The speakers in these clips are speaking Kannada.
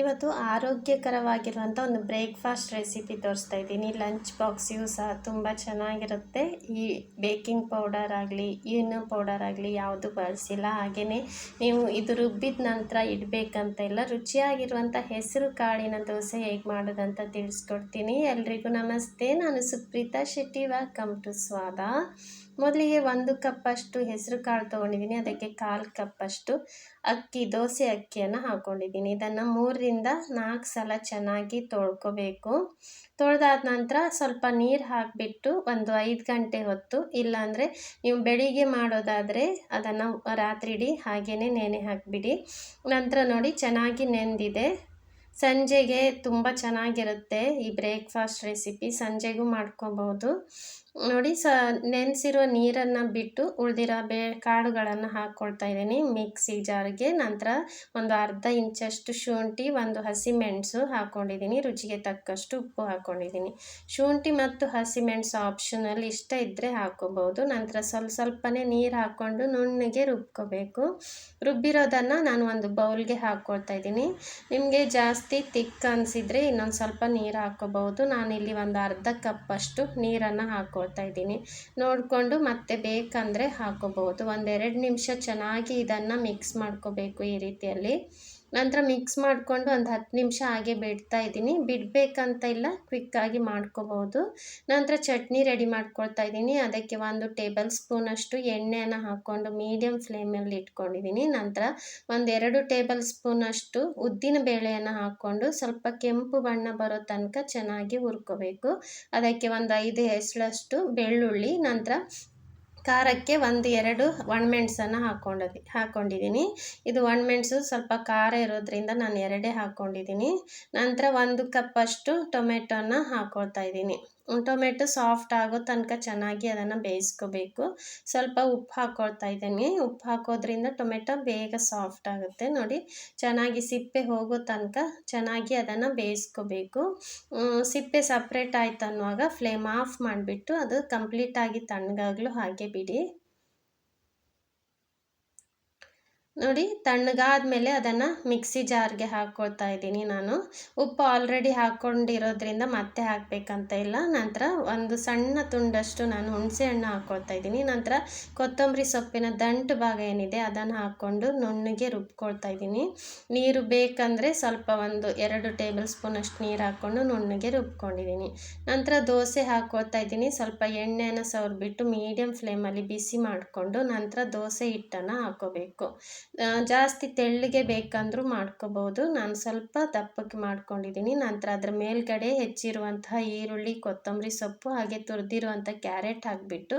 ಇವತ್ತು ಆರೋಗ್ಯಕರವಾಗಿರುವಂಥ ಒಂದು ಬ್ರೇಕ್ಫಾಸ್ಟ್ ರೆಸಿಪಿ ತೋರಿಸ್ತಾ ಇದ್ದೀನಿ. ಲಂಚ್ ಬಾಕ್ಸಿಗೂ ಸಹ ತುಂಬ ಚೆನ್ನಾಗಿರುತ್ತೆ. ಈ ಬೇಕಿಂಗ್ ಪೌಡರ್ ಆಗಲಿ ಏನು ಪೌಡರ್ ಆಗಲಿ ಯಾವುದು ಬಳಸಿಲ್ಲ. ಹಾಗೆಯೇ ನೀವು ಇದು ರುಬ್ಬಿದ ನಂತರ ಇಡಬೇಕಂತ ಇಲ್ಲ. ರುಚಿಯಾಗಿರುವಂಥ ಹೆಸರು ಕಾಳಿನ ದೋಸೆ ಹೇಗೆ ಮಾಡೋದಂತ ತಿಳಿಸ್ಕೊಡ್ತೀನಿ. ಎಲ್ರಿಗೂ ನಮಸ್ತೆ. ನಾನು ಸುಪ್ರೀತಾ ಶೆಟ್ಟಿ. ವೆಲ್ಕಮ್ ಟು ಸ್ವಾದ ಮೊದಲಿಗೆ ಒಂದು ಕಪ್ಪಷ್ಟು ಹೆಸರು ಕಾಳು ತೊಗೊಂಡಿದ್ದೀನಿ. ಅದಕ್ಕೆ ಕಾಲು ಕಪ್ಪಷ್ಟು ಅಕ್ಕಿ, ದೋಸೆ ಅಕ್ಕಿಯನ್ನು ಹಾಕ್ಕೊಂಡಿದ್ದೀನಿ ಇದನ್ನು ಮೂರರಿಂದ ನಾಲ್ಕು ಸಲ ಚೆನ್ನಾಗಿ ತೊಳ್ಕೊಬೇಕು. ತೊಳೆದಾದ ನಂತರ ಸ್ವಲ್ಪ ನೀರು ಹಾಕಿಬಿಟ್ಟು ಒಂದು ಐದು ಗಂಟೆ ಹೊತ್ತು, ಇಲ್ಲಾಂದರೆ ನೀವು ಬೆಳಿಗ್ಗೆ ಮಾಡೋದಾದರೆ ಅದನ್ನು ರಾತ್ರಿ ಹಾಗೇ ನೆನೆ ಹಾಕಿಬಿಡಿ. ನಂತರ ನೋಡಿ ಚೆನ್ನಾಗಿ ನೆಂದಿದೆ. ಸಂಜೆಗೆ ತುಂಬ ಚೆನ್ನಾಗಿರುತ್ತೆ ಈ ಬ್ರೇಕ್ಫಾಸ್ಟ್ ರೆಸಿಪಿ. ಸಂಜೆಗೂ ಮಾಡ್ಕೊಬೋದು. ನೋಡಿ ಸ, ನೆನೆಸಿರೋ ನೀರನ್ನು ಬಿಟ್ಟು ಉಳಿದಿರೋ ಬೇ ಕಾಳುಗಳನ್ನು ಹಾಕ್ಕೊಳ್ತಾ ಇದ್ದೀನಿ. ಮಿಕ್ಸಿ ಜಾರ್ಗೆ ನಂತರ ಒಂದು ಅರ್ಧ ಇಂಚಷ್ಟು ಶುಂಠಿ, ಒಂದು ಹಸಿಮೆಣಸು ಹಾಕ್ಕೊಂಡಿದ್ದೀನಿ ರುಚಿಗೆ ತಕ್ಕಷ್ಟು ಉಪ್ಪು ಹಾಕ್ಕೊಂಡಿದ್ದೀನಿ ಶುಂಠಿ ಮತ್ತು ಹಸಿಮೆಣಸು ಆಪ್ಷನಲ್ಲಿ ಇಷ್ಟ ಇದ್ದರೆ ಹಾಕ್ಕೋಬೋದು ನಂತರ ಸ್ವಲ್ಪ ಸ್ವಲ್ಪನೇ ನೀರು ಹಾಕ್ಕೊಂಡು ನುಣ್ಣಗೆ ರುಬ್ಕೋಬೇಕು. ರುಬ್ಬಿರೋದನ್ನು ನಾನು ಒಂದು ಬೌಲ್ಗೆ ಹಾಕ್ಕೊಳ್ತಾ ಇದ್ದೀನಿ. ನಿಮಗೆ ಜಾಸ್ತಿ ತಿಕ್ ಅನಿಸಿದರೆ ಇನ್ನೊಂದು ಸ್ವಲ್ಪ ನೀರು ನಾನು ನಾನಿಲ್ಲಿ ಒಂದು ಅರ್ಧ ಕಪ್ಪಷ್ಟು ನೀರನ್ನು ಹಾಕೋ ಹಾಕ್ಕೊಳ್ತಾ ಇದ್ದೀನಿ. ನೋಡಿಕೊಂಡು ಮತ್ತೆ ಬೇಕಂದರೆ ಹಾಕೋಬಹುದು. ಒಂದೆರಡು ನಿಮಿಷ ಚೆನ್ನಾಗಿ ಇದನ್ನು ಮಿಕ್ಸ್ ಮಾಡ್ಕೋಬೇಕು ಈ ರೀತಿಯಲ್ಲಿ. ನಂತರ ಮಿಕ್ಸ್ ಮಾಡಿಕೊಂಡು ಒಂದು ಹತ್ತು ನಿಮಿಷ ಹಾಗೆ ಬಿಡ್ತಾ ಇದ್ದೀನಿ. ಬಿಡಬೇಕಂತ ಇಲ್ಲ ಕ್ವಿಕ್ಕಾಗಿ ಮಾಡ್ಕೋಬೋದು ನಂತರ ಚಟ್ನಿ ರೆಡಿ ಮಾಡ್ಕೊಳ್ತಾ ಇದ್ದೀನಿ. ಅದಕ್ಕೆ ಒಂದು ಟೇಬಲ್ ಸ್ಪೂನಷ್ಟು ಎಣ್ಣೆಯನ್ನು ಹಾಕ್ಕೊಂಡು ಮೀಡಿಯಮ್ ಫ್ಲೇಮಲ್ಲಿ ಇಟ್ಕೊಂಡಿದ್ದೀನಿ. ನಂತರ ಒಂದೆರಡು ಟೇಬಲ್ ಸ್ಪೂನಷ್ಟು ಉದ್ದಿನ ಬೇಳೆಯನ್ನು ಹಾಕ್ಕೊಂಡು ಸ್ವಲ್ಪ ಕೆಂಪು ಬಣ್ಣ ಬರೋ ತನಕ ಚೆನ್ನಾಗಿ ಹುರ್ಕೋಬೇಕು. ಅದಕ್ಕೆ ಒಂದು ಐದು ಹೆಸಳಷ್ಟು ಬೆಳ್ಳುಳ್ಳಿ, ನಂತರ ಖಾರಕ್ಕೆ ಒಂದು ಎರಡು ಒಣಮೆಣ್ಸನ್ನು ಹಾಕ್ಕೊಂಡಿ ಹಾಕ್ಕೊಂಡಿದ್ದೀನಿ ಇದು ಒಣಮೆಣಸು ಸ್ವಲ್ಪ ಖಾರ ಇರೋದ್ರಿಂದ ನಾನು ಎರಡೇ ಹಾಕ್ಕೊಂಡಿದ್ದೀನಿ ನಂತರ ಒಂದು ಕಪ್ಪಷ್ಟು ಟೊಮೆಟೊನ ಹಾಕ್ಕೊಳ್ತಾ ಇದ್ದೀನಿ ಟೊಮೆಟೊ ಸಾಫ್ಟ್ ಆಗೋ ತನಕ ಚೆನ್ನಾಗಿ ಅದನ್ನು ಬೇಯಿಸ್ಕೋಬೇಕು. ಸ್ವಲ್ಪ ಉಪ್ಪು ಹಾಕ್ಕೊಳ್ತಾ ಇದ್ದೀನಿ ಉಪ್ಪು ಹಾಕೋದ್ರಿಂದ ಟೊಮೆಟೊ ಬೇಗ ಸಾಫ್ಟ್ ಆಗುತ್ತೆ. ನೋಡಿ, ಚೆನ್ನಾಗಿ ಸಿಪ್ಪೆ ಹೋಗೋ ತನಕ ಚೆನ್ನಾಗಿ ಅದನ್ನು ಬೇಯಿಸ್ಕೋಬೇಕು. ಸಿಪ್ಪೆ ಸಪ್ರೇಟ್ ಆಯ್ತು ಅನ್ನುವಾಗ ಫ್ಲೇಮ್ ಆಫ್ ಮಾಡಿಬಿಟ್ಟು ಅದು ಕಂಪ್ಲೀಟಾಗಿ ತಣ್ಣಗಾಗಲು ಹಾಗೆ ಬಿಡಿ ನೋಡಿ ತಣ್ಣಗಾದ್ಮೇಲೆ ಅದನ್ನು ಮಿಕ್ಸಿ ಜಾರ್ಗೆ ಹಾಕ್ಕೊಳ್ತಾ ಇದ್ದೀನಿ ನಾನು. ಉಪ್ಪು ಆಲ್ರೆಡಿ ಹಾಕ್ಕೊಂಡಿರೋದ್ರಿಂದ ಮತ್ತೆ ಹಾಕಬೇಕಂತ ಇಲ್ಲ. ನಂತರ ಒಂದು ಸಣ್ಣ ತುಂಡಷ್ಟು ನಾನು ಹುಣಸೆ ಹಣ್ಣು ಹಾಕ್ಕೊಳ್ತಾ ಇದ್ದೀನಿ. ನಂತರ ಕೊತ್ತಂಬರಿ ಸೊಪ್ಪಿನ ದಂಟು ಭಾಗ ಏನಿದೆ ಅದನ್ನು ಹಾಕ್ಕೊಂಡು ನುಣ್ಣಗೆ ರುಬ್ಕೊಳ್ತಾ ಇದ್ದೀನಿ. ನೀರು ಬೇಕಂದರೆ ಸ್ವಲ್ಪ ಒಂದು ಎರಡು ಟೇಬಲ್ ಸ್ಪೂನಷ್ಟು ನೀರು ಹಾಕ್ಕೊಂಡು ನುಣ್ಣಗೆ ರುಬ್ಕೊಂಡಿದ್ದೀನಿ. ನಂತರ ದೋಸೆ ಹಾಕ್ಕೊಳ್ತಾ ಇದ್ದೀನಿ. ಸ್ವಲ್ಪ ಎಣ್ಣೆನ ಸವರ್ಬಿಟ್ಟು ಮೀಡಿಯಮ್ ಫ್ಲೇಮಲ್ಲಿ ಬಿಸಿ ಮಾಡಿಕೊಂಡು ನಂತರ ದೋಸೆ ಹಿಟ್ಟನ್ನು ಹಾಕೋಬೇಕು ಜಾಸ್ತಿ ತೆಳ್ಳಗೆ ಬೇಕಂದರೂ ಮಾಡ್ಕೋಬೋದು. ನಾನು ಸ್ವಲ್ಪ ದಪ್ಪಕ್ಕೆ ಮಾಡ್ಕೊಂಡಿದ್ದೀನಿ. ನಂತರ ಅದರ ಮೇಲ್ಗಡೆ ಹೆಚ್ಚಿರುವಂತಹ ಈರುಳ್ಳಿ, ಕೊತ್ತಂಬರಿ ಸೊಪ್ಪು ಹಾಗೆ ತುರಿದಿರುವಂಥ ಕ್ಯಾರೆಟ್ ಹಾಕಿಬಿಟ್ಟು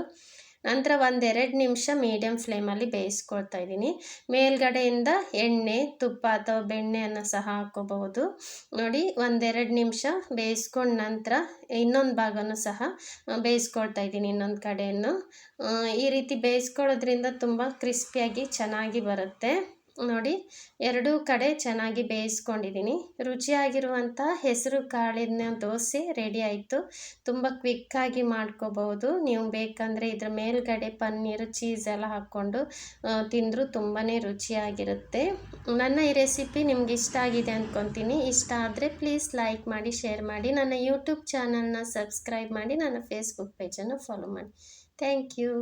ನಂತರ ಒಂದೆರಡು ನಿಮಿಷ ಮೀಡಿಯಮ್ ಫ್ಲೇಮಲ್ಲಿ ಬೇಯಿಸ್ಕೊಳ್ತಾ ಇದ್ದೀನಿ. ಮೇಲ್ಗಡೆಯಿಂದ ಎಣ್ಣೆ, ತುಪ್ಪ ಅಥವಾ ಬೆಣ್ಣೆಯನ್ನು ಸಹ ಹಾಕೋಬಹುದು ನೋಡಿ, ಒಂದೆರಡು ನಿಮಿಷ ಬೇಯಿಸ್ಕೊಂಡ ನಂತರ ಇನ್ನೊಂದು ಭಾಗನೂ ಸಹ ಬೇಯಿಸ್ಕೊಳ್ತಾ ಇದ್ದೀನಿ ಇನ್ನೊಂದು ಕಡೆಯನ್ನು. ಈ ರೀತಿ ಬೇಯಿಸ್ಕೊಳ್ಳೋದ್ರಿಂದ ತುಂಬ ಕ್ರಿಸ್ಪಿಯಾಗಿ ಚೆನ್ನಾಗಿ ಬರುತ್ತೆ. ನೋಡಿ, ಎರಡೂ ಕಡೆ ಚೆನ್ನಾಗಿ ಬೇಯಿಸ್ಕೊಂಡಿದ್ದೀನಿ. ರುಚಿಯಾಗಿರುವಂಥ ಹೆಸರು ಕಾಳಿನ ದೋಸೆ ರೆಡಿ ಆಯಿತು. ತುಂಬ ಕ್ವಿಕ್ಕಾಗಿ ಮಾಡ್ಕೋಬಹುದು ನೀವು ಬೇಕಂದರೆ ಇದ್ರ ಮೇಲ್ಗಡೆ ಪನ್ನೀರು, ಚೀಸ್ ಎಲ್ಲ ಹಾಕ್ಕೊಂಡು ತಿಂದರೂ ತುಂಬಾ ರುಚಿಯಾಗಿರುತ್ತೆ. ನನ್ನ ಈ ರೆಸಿಪಿ ನಿಮ್ಗೆ ಇಷ್ಟ ಆಗಿದೆ ಅಂದ್ಕೊತೀನಿ ಇಷ್ಟ ಆದರೆ ಪ್ಲೀಸ್ ಲೈಕ್ ಮಾಡಿ, ಶೇರ್ ಮಾಡಿ. ನನ್ನ ಯೂಟ್ಯೂಬ್ ಚಾನಲ್ನ ಸಬ್ಸ್ಕ್ರೈಬ್ ಮಾಡಿ, ನನ್ನ ಫೇಸ್ಬುಕ್ ಪೇಜನ್ನು ಫಾಲೋ ಮಾಡಿ. Thank you.